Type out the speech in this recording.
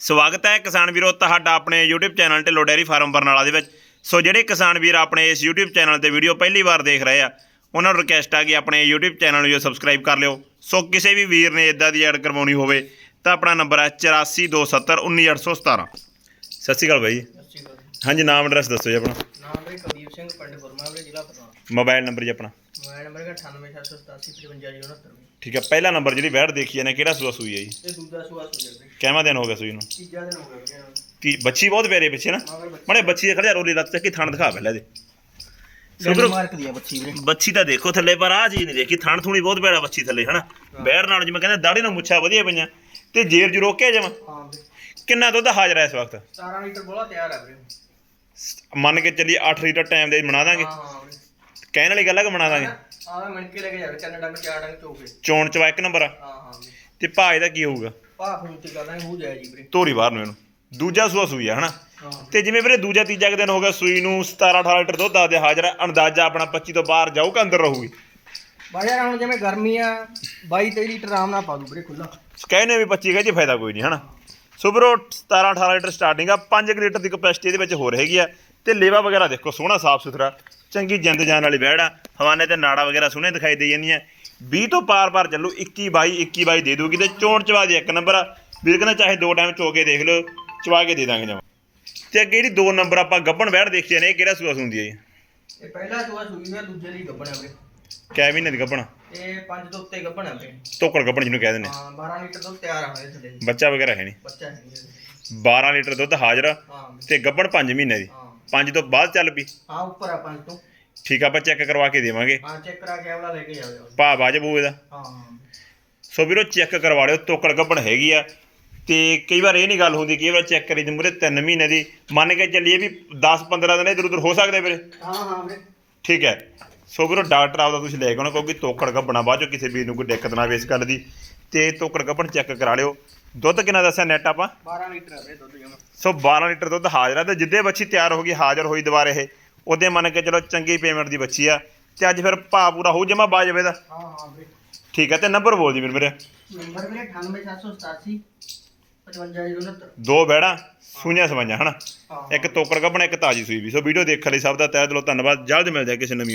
ਸਵਾਗਤ ਹੈ ਕਿਸਾਨ ਵੀਰੋ ਤੁਹਾਡਾ ਆਪਣੇ YouTube channel Dhillon dairy farm Barnala ਦੇ ਵਿੱਚ। ਸੋ ਜਿਹੜੇ ਕਿਸਾਨ ਵੀਰ ਆਪਣੇ ਇਸ YouTube ਚੈਨਲ ਤੇ ਵੀਡੀਓ ਪਹਿਲੀ ਵਾਰ ਦੇਖ ਰਹੇ ਆ ਉਹਨਾਂ ਨੂੰ ਰਿਕਵੈਸਟ ਆ ਕਿ ਆਪਣੇ YouTube ਚੈਨਲ ਨੂੰ ਜੋ ਸਬਸਕ੍ਰਾਈਬ ਕਰ ਲਿਓ। ਸੋ ਕਿਸੇ ਵੀ ਵੀਰ ਨੇ ਇਦਾਂ ਦੀ ਐਡ ਕਰਵਾਉਣੀ ਹੋਵੇ ਤਾਂ ਆਪਣਾ ਨੰਬਰ ਹੈ 8427191817 ਸਤਿ ਸ਼੍ਰੀ ਅਕਾਲ ਬਾਈ। ਜੀ ਸਤਿ ਸ਼੍ਰੀ ਅਕਾਲ। ਹਾਂਜੀ ਨਾਮ ਐਡਰੈਸ ਦੱਸੋ ਜੀ ਆਪਣਾ। ਨਾਮ ਵੀਰੇ ਕੁਲਦੀਪ ਸਿੰਘ ਪਿੰਡ ਗੁਰਮਾ ਜ਼ਿਲ੍ਹਾ ਪਟਿਆਲਾ ਮੋਬਾਈਲ ਨੰਬਰ ਜੀ ਆਪਣਾ। ਮੋਬਾਈਲ ਨੰਬਰ ਹੈ 9878855069 ਠੀਕ ਹੈ ਪਹਿਲਾ ਨੰਬਰ ਜਿਹੜੀ ਵੈੜ ਦੇਖੀ ਜਾਂਦੇ ਕਿਹੜਾ ਸੂਆ ਸੂਈ ਹੈ ਜੀ? ਤੇ ਦੂਜਾ ਸੁਆ ਸੁਜੇ ਵੀਰੇ ਕਿੰਨਾ ਦਿਨ ਹੋ ਗਿਆ ਸੂਈ ਨੂੰ? ਤੀਜਾ ਦਿਨ ਹੋ ਗਿਆ ਵੀਰੇ। ਤੀ ਬੱਚੀ ਬਹੁਤ ਪਿਆਰੀ ਹੈ ਪਿੱਛੇ ਨਾ। ਮਗਰ ਬੱਚੀ। ਦੇ ਖੜਿਆ ਰੋਲੀ ਲੱਤ ਚੱਕੀ ਥਣ ਦਿਖਾ ਪਹਿਲਾਂ ਇਹਦੇ। ਗਰਮ ਮਾਰਕ ਦੀ ਆ ਬੱਚੀ ਵੀਰੇ। ਬੱਚੀ ਤਾਂ ਦੇਖੋ ਥੱਲੇ ਪਰ ਆਹ ਚੀਜ਼ ਨਹੀਂ ਦੇਖੀ। ਥਣ ਥੂਣੀ ਬਹੁਤ ਭੈੜਾ ਬੱਚੀ ਥੱਲੇ ਹਨਾ? ਬੈੜ ਨਾਲ ਜਿਵੇਂ ਕਹਿੰਦੇ ਦਾੜੀ ਨਾਲ ਮੁੱਛਾਂ ਵਧੀਆ ਪਈਆਂ। ਤੇ ਜੇਰ ਜੂ ਰੋਕਿਆ ਜਮਾ? ਹਾਂ ਵੀਰੇ ਕਿੰਨਾ ਦੁੱਧ ਹਾਜ਼ਰ ਹੈ ਇਸ ਵਕਤ? 17 ਲੀਟਰ ਬੋਲਾ ਤਿਆਰ ਹੈ ਵੀਰੇ। ਮੰਨ ਕੇ ਚੱਲੀ 8 ਲੀਟਰ ਟਾਈਮ ਦੇ ਬਣਾ ਦਾਂਗੇ। ਹਾਂ ਹਾਂ। ਕਹਿਣ ਵਾਲੀ ਗੱਲ ਹੈ ਕਿ ਬਣਾ ਦਾਂਗੇ? ਆਹ ਮਿਣ ਕੇ ਲੈ ਕੇ ਜਾਵੇ ਤਿੰਨ ਡੰਗ ਚਾਰ ਡੰਗ ਚੋਕੇ ਚੋਣ ਚਵਾ ਇੱਕ ਨੰਬਰ ਆ? ਹਾਂ ਹਾਂ ਤੇ ਭਾਅ ਇਹਦਾ ਕੀ ਹੋਊਗਾ? ਭਾਅ ਫੋਨ ਤੇ ਕਰਦਾ ਹੋ ਜਾਏ ਜੀ ਵੀਰੇ। ਤੋਰੀ ਬਾਹਰ ਨੂੰ ਇਹਨੂੰ। ਦੂਜਾ ਸੂਆ ਸੂਈ ਆ ਹਨਾ? ਹਾਂ। ਤੇ ਜਿਵੇਂ ਵੀਰੇ ਦੂਜਾ ਤੀਜਾ ਕੁ ਦਿਨ ਹੋ ਗਿਆ ਸੂਈ ਨੂੰ 17 18 ਲੀਟਰ ਦੁੱਧ ਆਦੇ ਹਾਜ਼ਰ ਆ ਅੰਦਾਜ਼ਾ ਆਪਣਾ 25 ਤੋਂ ਬਾਹਰ ਜਾਊਗਾ ਅੰਦਰ ਰਹੂਗੀ? ਬਾਈ ਯਾਰ ਹੁਣ ਜਿਵੇਂ ਗਰਮੀ ਆ 22 23 ਲੀਟਰ ਆਰਾਮ ਨਾਲ ਪਾ ਦੂ ਵੀਰੇ ਖੁੱਲਾ ਕਹਿੰਦੇ ਵੀ 25 ਕਹੇ ਜੀ ਫਾਇਦਾ ਕੋਈ ਨਹੀਂ ਹਨਾ? ਸੋ ਵੀਰੋ 17 18 ਲੀਟਰ ਸਟਾਰਟਿੰਗ ਆ 5 ਲੀਟਰ ਦੀ ਕਪੈਸਿਟੀ ਇਹਦੇ ਵਿੱਚ ਹੋ ਰਹੇਗੀ ਆ। ਤੇ ਲੇਵਾ ਵਗੈਰਾ ਦੇਖੋ ਸੋਹਣਾ ਸਾਫ਼ ਸੁਥਰਾ ਚੰਗੀ ਜਿੰਦ ਜਾਨ ਵਾਲੀ ਬੈੜ ਆ। ਹਵਾਨੇ ਤੇ ਨਾੜਾ ਵਗੈਰਾ ਸੋਹਣੇ ਦਿਖਾਈ ਦੇ ਜਾਂਦੀਆਂ। 20 ਤੋਂ ਪਾਰ-ਪਾਰ ਚੱਲੂ 21 22 21 22 ਦੇ ਦੂਗੀ ਤੇ ਚੋਣ ਚਵਾ ਦੀ ਇੱਕ ਨੰਬਰ ਆ। ਵੀਰ ਕਹਿੰਦਾ ਚਾਹੇ ਦੋ ਟਾਈਮ ਚੋ ਕੇ ਦੇਖ ਲਓ ਚਵਾ ਕੇ ਦੇ ਦਾਂਗੇ ਜਮਾ। ਤੇ ਅੱਗੇ ਜਿਹੜੀ ਦੋ ਨੰਬਰ ਆਪਾਂ ਗੱਬਣ ਬੈੜ ਦੇਖੀ ਨੇ ਇਹ ਕਿਹੜਾ ਸੂਆ ਸੁੰਦੀ ਹੈ ਜੀ? ਇਹ ਪਹਿਲਾ ਸੁਆ ਸੂਈ ਹੋਇਆ ਦੂਜੇ ਲਈ ਗੱਬਣਾ ਵੀਰੇ। ਕੈ ਮਹੀਨੇ ਦੀ ਗੱਬਣ? ਇਹ ਪੰਜ ਤੋਂ ਉੱਤੇ ਗੱਬਣਾ ਵੀਰੇ। ਤੋਕੜ ਗੱਬਣ ਜਿਹਨੂੰ ਕਹਿ ਦਿੰਦੇ ਹਾਂ। 12 ਲੀਟਰ ਦੁੱਧ ਤਿਆਰ ਆ ਹੋਏ ਥੱਲੇ। ਬੱਚਾ ਵਗੈਰਾ ਹੈ ਨਹੀਂ। ਬੱਚਾ ਹੈ ਨੀ ਇਹਦੇ। 12 ਲੀਟਰ ਦੁੱਧ ਹਾਜ਼ਰ ਤੇ ਗੱਬਣ 5 ਮਹੀਨੇ ਦੀ। 5 ਤੋਂ ਬਾਅਦ ਚੱਲ ਪਈ। ਹਾਂ ਉੱਪਰ ਆ ਪੰਜ ਤੋਂ। ਠੀਕ ਆ ਆਪਾਂ ਚੈੱਕ ਕਰਵਾ ਕੇ ਦੇਵਾਂਗੇ। ਹਾਂ ਚੈੱਕ ਕਰਾ ਕੇ ਆਵਲਾ ਲੈ ਕੇ ਜਾਓ ਭਾ ਵਾਜਬ ਹੋਵੇ ਦਾ। ਹਾਂ। ਸੋ ਵੀਰੋ ਚੈੱਕ ਕਰਵਾ ਲਿਓ ਤੋਕੜ ਗੱਬਣ ਹੈਗੀ ਆ। ਤੇ ਕਈ ਵਾਰ ਇਹ ਨਹੀਂ ਗੱਲ ਹੁੰਦੀ ਕਿ ਇਹ ਵਾਰ ਚੈੱਕ ਕਰੀ ਤੇ ਮੂਰੇ 3 ਮਹੀਨੇ ਦੀ। ਮੰਨ ਕੇ ਚੱਲੀਏ ਵੀ 10 15 ਦਿਨ ਇਧਰ ਉਧਰ ਹੋ ਸਕਦੇ ਵੀਰੇ। ਹਾਂ ਹਾਂ ਵੀਰੇ। ਠੀਕ ਹੈ। ਸੋ ਵੀਰੋ ਡਾਕਟਰ ਆਪਦਾ ਤੁਸੀਂ ਲੈ ਕੇ ਆਉਣਾ ਕਿਉਂਕਿ ਤੋਕੜ ਗੱਬਣਾ ਬਾਅਦ ਚੋਂ ਕਿਸੇ ਵੀਰ ਨੂੰ ਕੋਈ ਦਿੱਕਤ ਨਾ ਆਵੇ ਇਸ ਗੱਲ ਦੀ। ਤੇ ਤੋਕੜ ਗੱਬਣ ਚੈੱਕ ਕਰਾ ਲਿਓ। ਦੁੱਧ ਕਿੰਨਾ ਦੱਸਿਆ ਨੈਟ ਆਪਾਂ? 12 ਲੀਟਰ ਆ ਵੀਰੇ ਦੁੱਧ ਜਮਾ। ਸੋ 12 ਲੀਟਰ ਦੁੱਧ ਹਾਜ਼ਰ ਆ ਤੇ ਜਿੱਦੇ ਬੱਚੀ ਤਿਆਰ ਹੋ ਗਈ ਹਾਜ਼ਰ ਹੋਈ ਦੁਬਾਰੇ ਇਹ ਉਹਦੇ ਮੰਨ ਕੇ ਚਲੋ ਚੰਗੀ ਪੇਮੈਂਟ ਦੀ ਬੱਚੀ ਆ। ਤੇ ਅੱਜ ਫਿਰ ਭਾ ਪੂਰਾ ਹੋ ਜਮਾ ਬਾਜਵੇ ਦਾ ਹਾਂ ਹਾਂ ਵੀਰੇ। ਠੀਕ ਹੈ ਤੇ ਨੰਬਰ ਬੋਲ ਵੀਰ ਮੇਰੇ। ਨੰਬਰ ਵੀਰੇ 98787 5569 ਦੋ ਬੈੜਾਂ ਸੂਈਆਂ ਸਵਾਈਆਂ ਹਨਾ? ਹਾਂ। ਇੱਕ ਤੋਕੜ ਗੱਬਣਾ ਇੱਕ ਤਾਜੀ ਸੂਈ ਵੀ। ਸੋ ਵੀਡੀਓ ਦੇਖਣ ਲਈ ਸਭ ਦਾ ਤਹਿ ਦਿਲੋਂ ਧੰਨਵਾਦ। ਜਲਦ ਮਿਲ ਜਾਏ ਕਿਸੇ ਨਵੀਂ